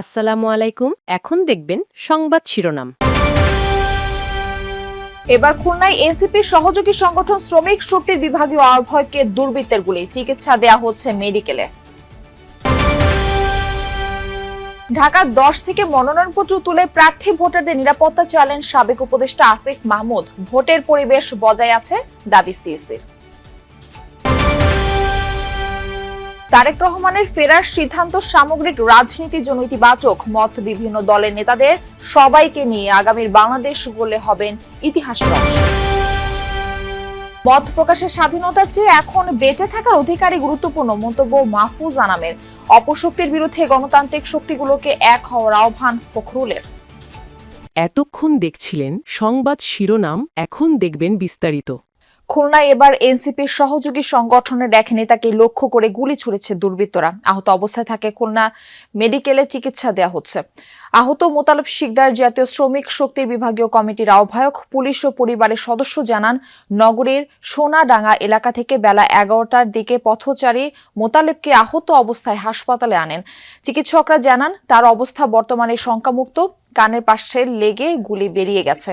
আসসালামু আলাইকুম। এখন দেখবেন সংবাদ শিরোনাম। এবার খুলনায় এনসিপির সহযোগী সংগঠন শ্রমিক শক্তির বিভাগীয় আহ্বায়ককে দুর্বৃত্তের গুলি, চিকিৎসা দেয়া হচ্ছে মেডিকেলে। ঢাকা দশ থেকে মনোনয়নপত্র তুলে প্রার্থী ভোটারদের নিরাপত্তা চালেন সাবেক উপদেষ্টা আসিফ মাহমুদ। ভোটের পরিবেশ বজায় আছে দাবি সিএসির। তারেক রহমানের ফেরার সিদ্ধান্ত সামগ্রিক রাজনীতির জন্য ইতিবাচক মত বিভিন্ন দলের নেতাদের সবাইকে নিয়ে আগামীর বাংলাদেশ বলে হবেন ইতিহাসের অংশ। মত প্রকাশের স্বাধীনতার চেয়ে এখন বেঁচে থাকার অধিকারই গুরুত্বপূর্ণ, মন্তব্য মাহফুজ আনামের। অপশক্তির বিরুদ্ধে গণতান্ত্রিক শক্তিগুলোকে এক হওয়ার আহ্বান ফখরুলের। এতক্ষণ দেখছিলেন সংবাদ শিরোনাম, এখন দেখবেন বিস্তারিত। খুলনায় এবার এনসিপির সহযোগী সংগঠনের এক নেতাকে লক্ষ্য করে গুলি ছুড়েছে দুর্বৃত্তরা। আহত অবস্থায় থাকে খুলনা মেডিকেলে চিকিৎসা দেওয়া হচ্ছে। আহত মোতালেব শিকদার জাতীয় শ্রমিক শক্তির বিভাগীয় কমিটির আহ্বায়ক, পুলিশ ও পরিবারের সদস্য জানান, নগরীর সোনাডাঙ্গা এলাকা থেকে বেলা এগারোটার দিকে পথচারী মোতালেবকে আহত অবস্থায় হাসপাতালে আনেন। চিকিৎসকরা জানান, তার অবস্থা বর্তমানে শঙ্কামুক্ত। কানের পাশে লেগে গুলি বেরিয়ে গেছে।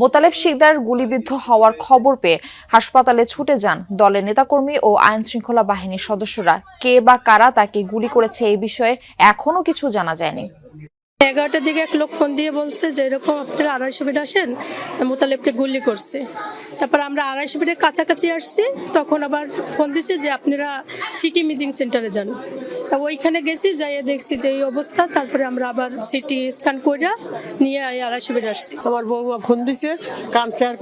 মোতালেব শিকদার গুলিবিদ্ধ হওয়ার খবর পেয়ে হাসপাতালে ছুটে যান দলের নেতাকর্মী ও আইন শৃঙ্খলা বাহিনীর সদস্যরা। কে বা কারা তাকে গুলি করেছে এই বিষয়ে এখনও কিছু জানা যায়নি। এগারোটার দিকে এক লোক ফোন দিয়ে বলছে যে, এরকম আপনারা আড়াইশো ফিট আসেন, মোতালেবকে গুলি করছে। তারপর আমরা আড়াইশো ফিটের কাছাকাছি আসছি, তখন আবার ফোন দিচ্ছে যে, আপনারা সিটি মিজিং সেন্টারে যান। তা ওইখানে গেছি, যাইয়ে দেখছি যে, এই অবস্থা। তারপরে আমরা আবার সিটি স্ক্যান করে নিয়ে আড়াইশো ফিট আসছি। আমার বৌমা ফোন দিছে কানছে আর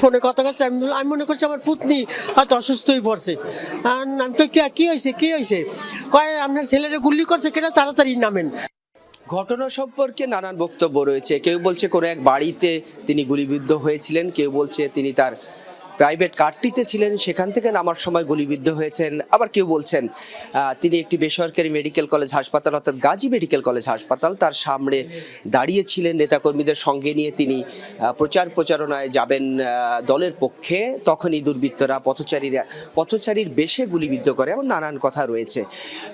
ফোনে কথা কাছে আমি আমি মনে করছি আমার পুতনি হয়তো অসুস্থ হয়ে পড়ছে। আমি "কে- কি হয়েছে কী হয়েছে কয়, আপনার ছেলেরা গুলি করছে, কেনা তাড়াতাড়ি নামেন? ঘটনা সম্পর্কে নানান বক্তব্য রয়েছে। কেউ বলছে কোনো এক বাড়িতে তিনি গুলিবিদ্ধ হয়েছিলেন, কেউ বলছে তিনি তার প্রাইভেট কারটিতে ছিলেন, সেখান থেকে নামার সময় গুলিবিদ্ধ হয়েছেন। আবার কেউ বলছেন তিনি একটি বেসরকারি মেডিকেল কলেজ হাসপাতাল, অর্থাৎ গাজী মেডিকেল কলেজ হাসপাতাল, তার সামনে দাঁড়িয়েছিলেন। নেতাকর্মীদের সঙ্গে নিয়ে তিনি প্রচার প্রচারণায় যাবেন দলের পক্ষে। তখনই দুর্বৃত্তরা পথচারীরা, পথচারীর বেশে গুলিবিদ্ধ করে এমন নানান কথা রয়েছে।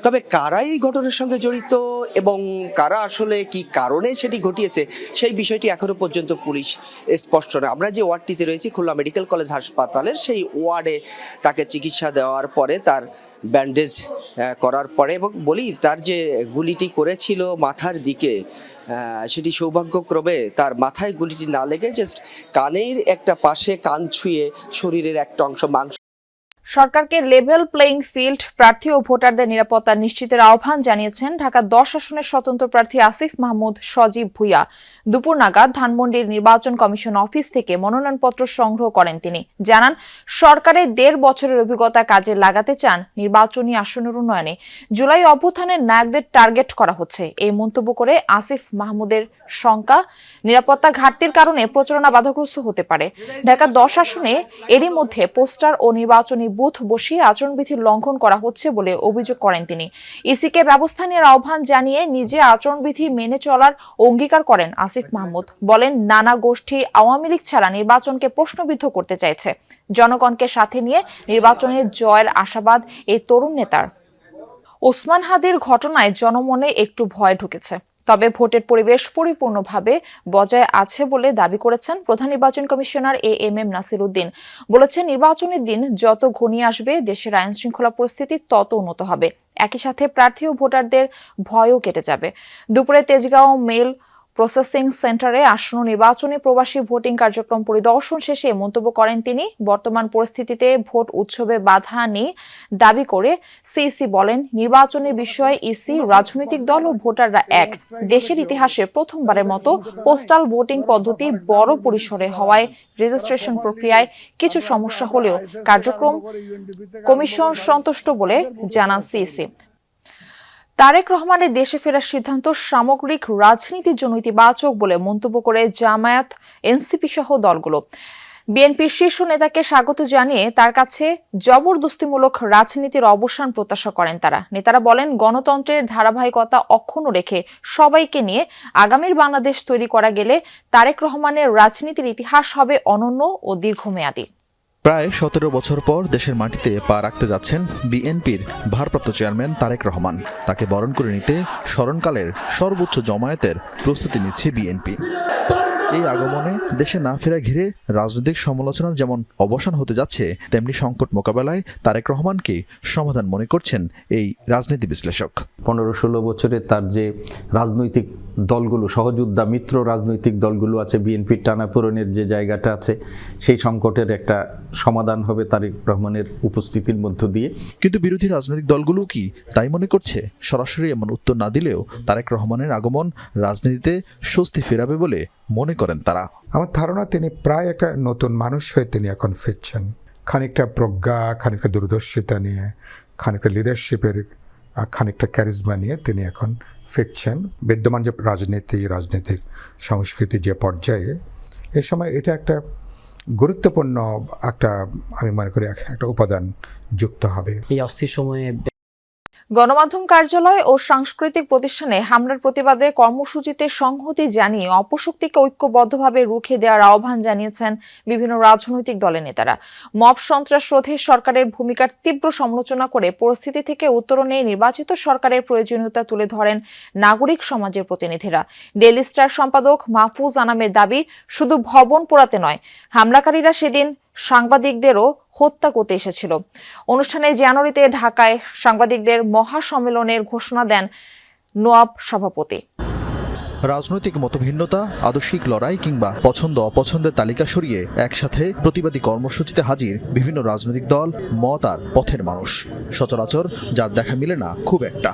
তবে কারা এই ঘটনার সঙ্গে জড়িত এবং কারা আসলে কি কারণে সেটি ঘটিয়েছে, সেই বিষয়টি এখনও পর্যন্ত পুলিশ স্পষ্ট না আমরা যে ওয়ার্ডটিতে রয়েছি, খুলনা মেডিকেল কলেজ হাসপাতালের সেই ওয়ার্ডে তাকে চিকিৎসা দেওয়ার পরে তার ব্যান্ডেজ করার পরে এবং বলি তার যে গুলিটি করেছিল মাথার দিকে সেটি সৌভাগ্যক্রমে তার মাথায় গুলিটি না লেগে জাস্ট কানের একটা পাশে কান ছুঁয়ে শরীরের একটা অংশ, মাংস সরকারকে লেভেল প্লেইং ফিল্ড প্রার্থী ও ভোটারদের নিরাপত্তা নিশ্চিতের আহ্বান জানিয়েছেন ঢাকা দশ আসনের স্বতন্ত্র প্রার্থী আসিফ মাহমুদ সজীব ভুইয়া। দুপুর নাগাদ ধানমন্ডির নির্বাচন কমিশন অফিস থেকে মনোনয়নপত্র সংগ্রহ করেন তিনি। জানান সরকারের দেড় বছরের অভিজ্ঞতা কাজে লাগাতে চান নির্বাচনী আসনের উন্নয়নে। জুলাই অভ্যুত্থানের নায়কদের টার্গেট করা হচ্ছে। এই মন্তব্য করে আসিফ মাহমুদের শঙ্কা, নিরাপত্তা ঘাটতির কারণে প্রচারণা বাধাগ্রস্ত হতে পারে। ঢাকা দশ আসনে এরই মধ্যে পোস্টার ও নির্বাচনী বুথ বসিয়ে আচরণবিধি লঙ্ঘন করা হচ্ছে বলে অভিযোগ করেন তিনি। ইসিকে ব্যবস্থা নেওয়ার আহ্বান জানিয়ে নিজে আচরণবিধি মেনে চলার অঙ্গীকার করেন আসিফ মাহমুদ। বলেন, নানা গোষ্ঠী আওয়ামী লীগ ছাড়া নির্বাচনকে প্রশ্নবিদ্ধ করতে চাইছে। জনগণকে সাথে নিয়ে নির্বাচনে জয়ের আশাবাদ এই তরুণ নেতার। ওসমান হাদির ঘটনায় জনমনে একটু ভয় ঢুকেছে। তবে ভোটের পরিবেশ পরিপূর্ণভাবে বজায় আছে বলে দাবি করেছেন প্রধান নির্বাচন commissioner A M M Nasir Uddin. বলেছেন, নির্বাচনের দিন যত ঘনিয়ে আসবে, দেশের আইন শৃঙ্খলা পরিস্থিতি তত উন্নত হবে। একই সাথে প্রার্থী ও ভোটারদের ভয়ও কেটে যাবে। দুপুরে তেজগাঁও মেল প্রসেসিং সেন্টারে আসন্ন নির্বাচনী প্রবাসী ভোটিং কার্যক্রম পরিদর্শন শেষে মন্তব্য করেন তিনি। বর্তমান পরিস্থিতিতে ভোট উৎসবে বাধা নেই দাবি করে সিইসি বলেন, নির্বাচনের বিষয়ে ইসি, রাজনৈতিক দল ও ভোটাররা এক। দেশের ইতিহাসে প্রথমবারের মতো পোস্টাল ভোটিং পদ্ধতি বড় পরিসরে হওয়ায় রেজিস্ট্রেশন প্রক্রিয়ায় কিছু সমস্যা হলেও কার্যক্রম কমিশন সন্তুষ্ট বলে জানান সিইসি। তারেক রহমানের দেশে ফেরার সিদ্ধান্ত সামগ্রিক রাজনীতির জন্য ইতিবাচক বলে মন্তব্য করে জামায়াত এনসিপি সহ দলগুলো। বিএনপির শীর্ষ নেতাকে স্বাগত জানিয়ে তার কাছে জবরদস্তিমূলক রাজনীতির অবসান প্রত্যাশা করেন তারা। নেতারা বলেন, গণতন্ত্রের ধারাবাহিকতা অক্ষুণ্ণ রেখে সবাইকে নিয়ে আগামীর বাংলাদেশ তৈরি করা গেলে তারেক রহমানের রাজনীতির ইতিহাস হবে অনন্য ও দীর্ঘমেয়াদী। প্রায় সতেরো বছর পর দেশের মাটিতে পা রাখতে যাচ্ছেন বিএনপির ভারপ্রাপ্ত চেয়ারম্যান তারেক রহমান। তাকে বরণ করে নিতে স্মরণকালের সর্বোচ্চ জমায়েতের প্রস্তুতি নিচ্ছে বিএনপি। এই আগমনে দেশে না ফেরা ঘিরে রাজনৈতিক সমালোচনার যেমন অবসান হতে যাচ্ছে তেমনি সংকট মোকাবেলায় তারেক রহমানকে সমাধান মনে করছেন এই রাজনীতি বিশ্লেষক। পনেরো ষোলো বছরে তার যে রাজনৈতিক দলগুলো সহযোদ্ধা মিত্র রাজনৈতিক দলগুলো আছে বিএনপির টানাপোড়েনের যে জায়গাটা আছে সেই সংকটের একটা সমাধান হবে তারেক রহমানের উপস্থিতির মধ্য দিয়ে। কিন্তু বিরোধী রাজনৈতিক দলগুলো কি তাই মনে করছে? সরাসরি এমন উত্তর না দিলেও তারেক রহমানের আগমন রাজনীতিতে স্বস্তি ফেরাবে বলে মনে করেন তারা। আমার ধারণা তিনি প্রায় একটা নতুন মানুষ হয়ে তিনি এখন ফিরছেন। খানিকটা প্রজ্ঞা খানিকটা দূরদর্শিতা নিয়ে খানিকটা লিডারশিপের খানিকটা ক্যারিজমা নিয়ে তিনি এখন ফিরছেন। বিদ্যমান যে রাজনীতি রাজনৈতিক সংস্কৃতি যে পর্যায়ে এ সময় এটা একটা গুরুত্বপূর্ণ একটা আমি মনে করি এক- একটা উপাদান যুক্ত হবে। এই অস্থির সময়ে গণমাধ্যম কার্যালয় ও সাংস্কৃতিক প্রতিষ্ঠানে হামলার প্রতিবাদে কর্মসূচিতে সংহতি জানিয়ে অপশক্তিকে ঐক্যবদ্ধভাবে রুখে দেওয়ার আহ্বান জানিয়েছেন বিভিন্ন রাজনৈতিক দলের নেতারা। মব সন্ত্রাস রোধে সরকারের ভূমিকার তীব্র সমালোচনা করে পরিস্থিতি থেকে উত্তরণে নির্বাচিত সরকারের প্রয়োজনীয়তা তুলে ধরেন নাগরিক সমাজের প্রতিনিধিরা। ডেইলি স্টার সম্পাদক মাহফুজ আনামের দাবি, শুধু ভবন পোড়াতে নয়, হামলাকারীরা সেদিন সাংবাদিকদেরও হত্যা করতে এসেছিল। অনুষ্ঠানে জানুয়ারিতে ঢাকায় সাংবাদিকদের মহাসম্মেলনের ঘোষণা দেন নোয়াব সভাপতি। রাজনৈতিক মতভিন্নতা, আদর্শিক লড়াই কিংবা পছন্দ অপছন্দের তালিকা সরিয়ে একসাথে প্রতিবাদী কর্মসূচিতে হাজির বিভিন্ন রাজনৈতিক দল, মত আর পথের মানুষ। সচরাচর যার দেখা মিলে না, খুব একটা।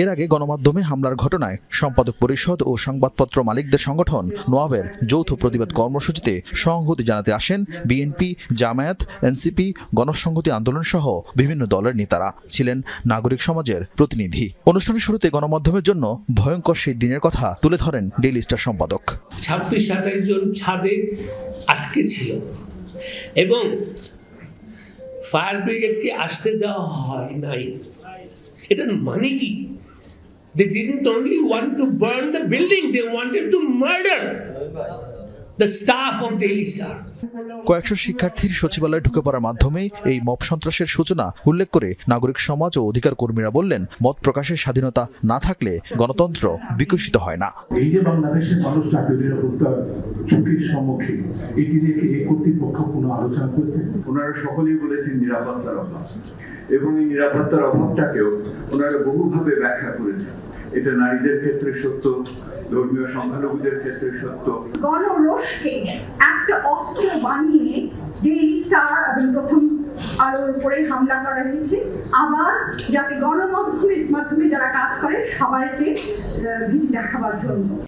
এর আগে গণমাধ্যমে হামলার ঘটনায় সম্পাদক পরিষদ ও সংবাদপত্র মালিকদের সংগঠন নোয়াবের যৌথ প্রতিবাদ কর্মসূচিতে সংহতি জানাতে আসেন বিএনপি, জামায়াত, এনসিপি, গণসংহতি আন্দোলন সহ বিভিন্ন দলের নেতারা ছিলেন নাগরিক সমাজের প্রতিনিধি। অনুষ্ঠানের শুরুতে গণমাধ্যমের জন্য ভয়ঙ্কর সেই দিনের কথা তুলে ধরেন ডেইলি স্টার সম্পাদক। ছাব্বিশ সাতাশ জন ছাদে আটকে ছিল এবং ফায়ার ব্রিগেডকে আসতে দেওয়া হয় নাই। এটার মানে কি they didn't only want to burn the building they wanted to murder the staff of Daily Star কয়েকশো শিক্ষার্থীর সচিবালয়ে ঢুকে পড়ার মাধ্যমে এই মব সন্ত্রাসের সূচনা উল্লেখ করে নাগরিক সমাজ ও অধিকার কর্মীরা বললেন মত প্রকাশের স্বাধীনতা না থাকলে গণতন্ত্র বিকশিত হয় না। এই যে বাংলাদেশের মানুষ জাতীয় নিরাপত্তার ঝুঁকির সম্মুখীন এটি নিয়ে এই কর্তৃপক্ষ কোনো আলোচনা করেছে? ওনারা সকলেই বলেছেন নিরাপত্তার অভাব। এবং এই নিরাপত্তার অভাবটাকেও ওনারা বহুভাবে ব্যাখ্যা করেছেন। এটা নারীদের ক্ষেত্রে সত্য ধর্মীয় সংখ্যালঘুদের ক্ষেত্রে সত্য। গণরোষকে একটা অস্ত্র বানিয়ে ডেইলি স্টার এবং প্রথম আলোর উপরে হামলা করা হয়েছে। আবার যাতে গণমাধ্যমের মাধ্যমে যারা কাজ করে, সবাইকে ভীতি দেখাবার জন্য।